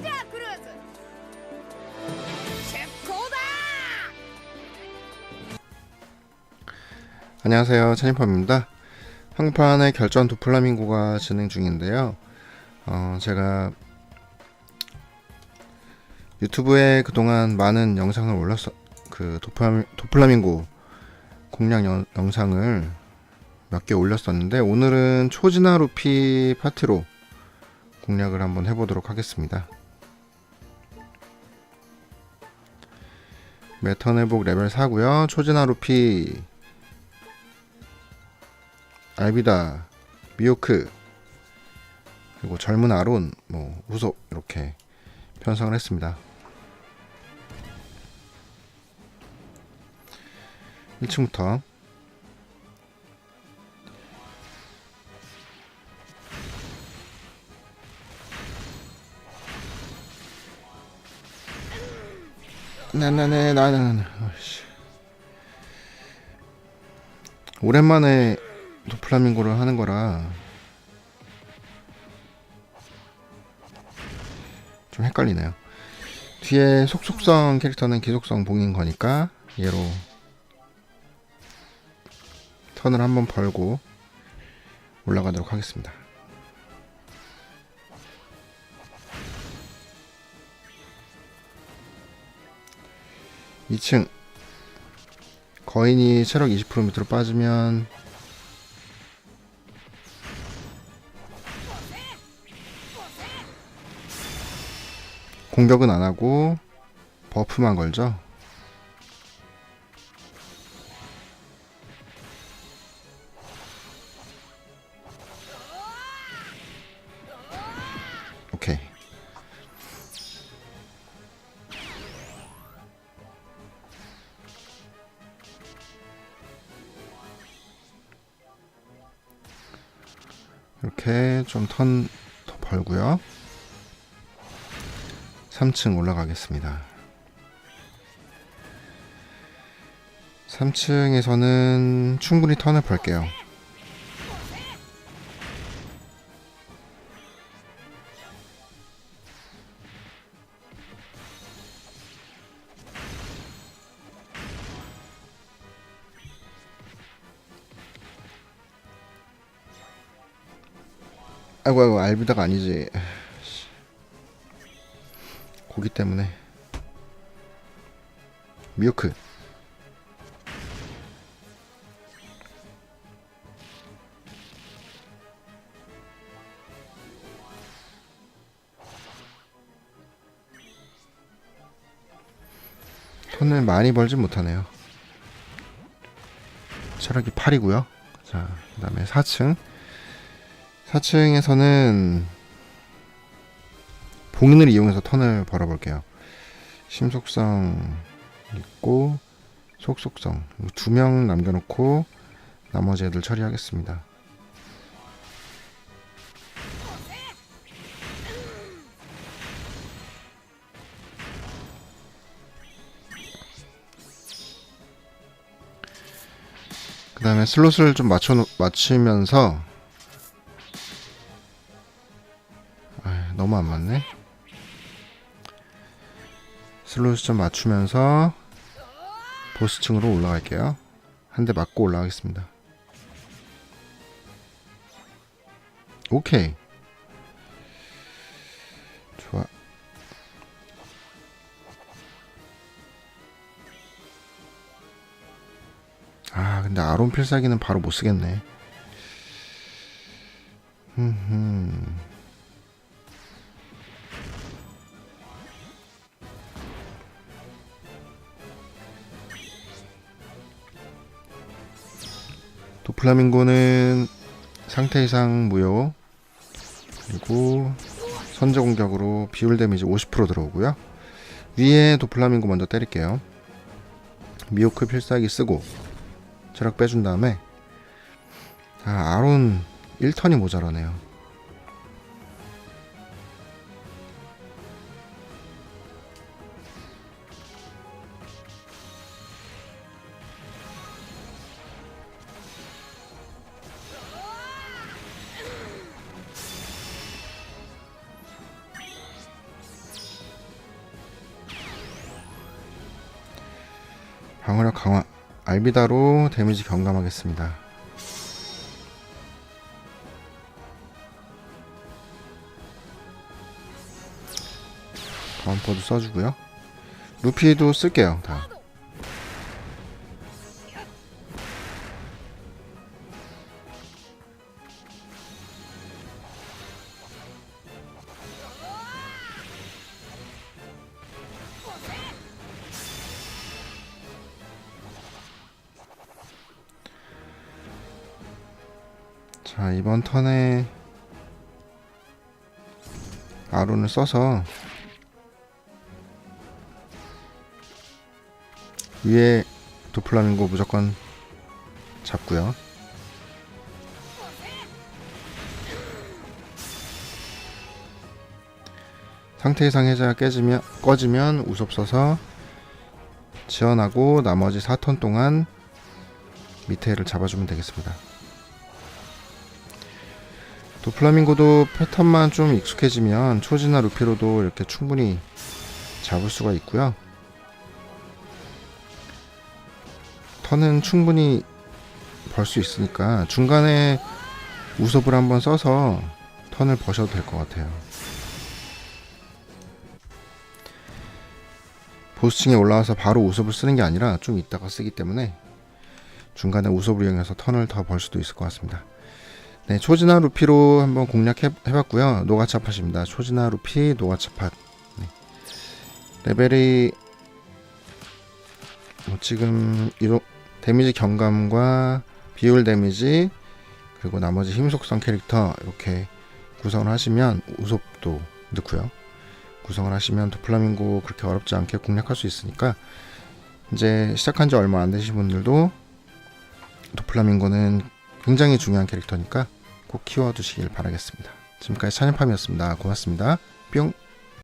가자 크루즈 최고다 안녕하세요. 찬이팝입니다. 한판의 결전 도플라밍고가 진행 중인데요. 어, 제가 유튜브에 그동안 많은 영상을 올렸어 그 도플라밍, 도플라밍고 공략 영, 영상을 몇 개 올렸었는데 오늘은 초진화 루피 파티로 공략을 한번 해보도록 하겠습니다 매턴 회복 레벨 4고요. 초진화 루피. 알비다, 미오크, 그리고 젊은 아론, 뭐 우석 이렇게 편성을 했습니다. 1층부터 나나네 나나나 오랜만에 도플라밍고를 하는 거라 좀 헷갈리네요. 뒤에 속속성 캐릭터는 기속성 봉인 거니까 얘로 턴을 한번 벌고 올라가도록 하겠습니다. (2층) 거인이 체력 20% 밑으로 빠지면 공격은 안 하고 버프만 걸죠. 오케이. 이렇게 좀 턴 더 벌고요. 3층 올라가겠습니다. 3층에서는 충분히 턴을 벌게요. 아이고 아이고 알비다가 아니지. 고기 때문에. 미오크 톤을 많이 벌진 못하네요. 체력이 8이고요. 자 그 다음에 4층 4층에서는 봉인을 이용해서 턴을 벌어볼게요. 심속성 있고 속속성 두 명 남겨놓고 나머지 애들 처리하겠습니다. 그 다음에 슬롯을 좀 맞춰 맞추면서 너무 안 맞네. 슬롯 좀 맞추면서 보스층으로 올라갈게요. 한 대 맞고 올라가겠습니다. 오케이. 좋아. 아, 근데 아론 필살기는 바로 못 쓰겠네. 흠흠. 도플라밍고는 상태 이상 무효. 그리고 선제 공격으로 비율 데미지 50% 들어오고요. 위에 도플라밍고 먼저 때릴게요. 미오크 필살기 쓰고 체력 빼준 다음에 아 아론 1턴이 모자라네요 방어력 강화 알비다로 데미지 경감하겠습니다. 바운퍼도 써주고요. 루피도 쓸게요. 다. 자 이번 턴에 아론을 써서 위에 도플라밍고 무조건 잡고요. 상태 이상 해제가 깨지면 꺼지면 우섭 써서 지원하고 나머지 4턴 동안 밑에를 잡아주면 되겠습니다. 도플라밍고도 패턴만 좀 익숙해지면 초지나 루피로도 이렇게 충분히 잡을 수가 있고요. 턴은 충분히 벌 수 있으니까 중간에 우섭을 한번 써서 턴을 버셔도 될 것 같아요. 보스층에 올라와서 바로 우섭을 쓰는 게 아니라 좀 이따가 쓰기 때문에 중간에 우섭을 이용해서 턴을 더 벌 수도 있을 것 같습니다. 네, 초지나 루피로 한번 공략해 봤고요. 노가차팟입니다. 초지나 루피 노가차팟. 네. 레벨이 뭐 지금 이로 데미지 경감과 비율 데미지 그리고 나머지 힘 속성 캐릭터 이렇게 구성을 하시면 우섭도 넣고요. 구성을 하시면 도플라밍고 그렇게 어렵지 않게 공략할 수 있으니까 이제 시작한 지 얼마 안 되신 분들도 도플라밍고는 굉장히 중요한 캐릭터니까 꼭 키워두시길 바라겠습니다. 지금까지 찬연팜이었습니다. 고맙습니다. 뿅!